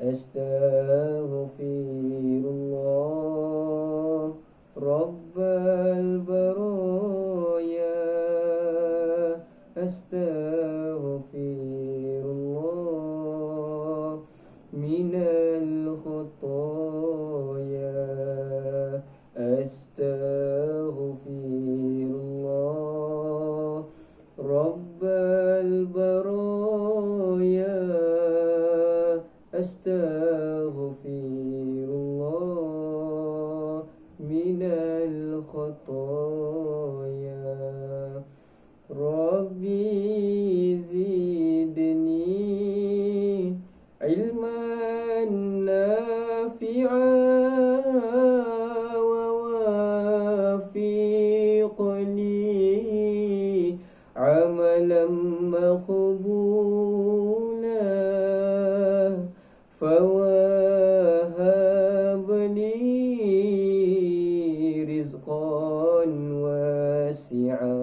أستغفر الله رب البرايا. أستغفر الله من الخطايا. أستغفر أستغفر الله من الخطايا. ربي زدني علما نافعا. فوهب لي رزقا واسعا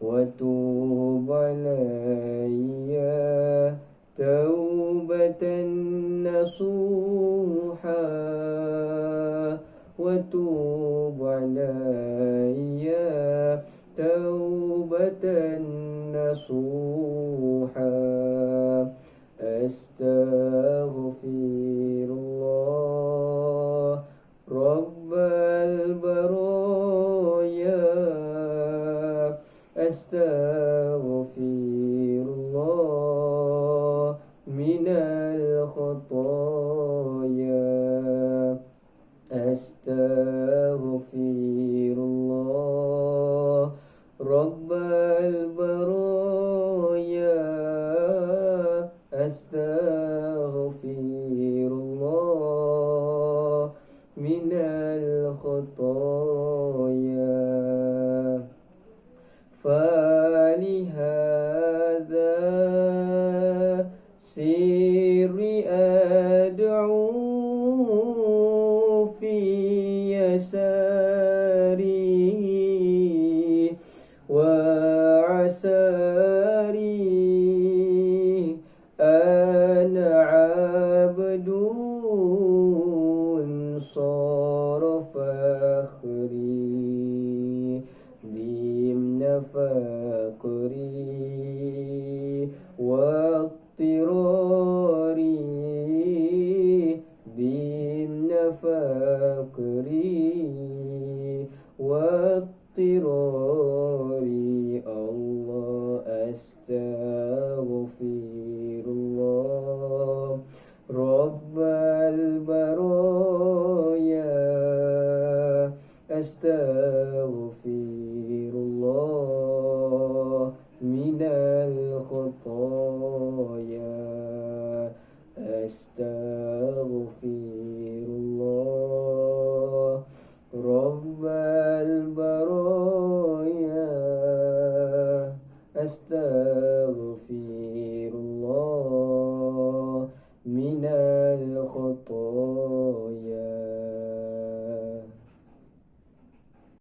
وتوب علي. توبة نصوحا وتوب علي. توبة نصوحا. أستغفر رب البرايا. أستغفر الله من الخطايا. أستغفر الخطايا فلهذا سر أدعو في يساري وعساري أنا عبد صار فخري ضمن فقري واضطراري. ضمن فقري واضطراري. الله أستغفر. أستغفر الله من الخطايا. أستغفر الله رب البرايا. أستغفر الله من الخطايا.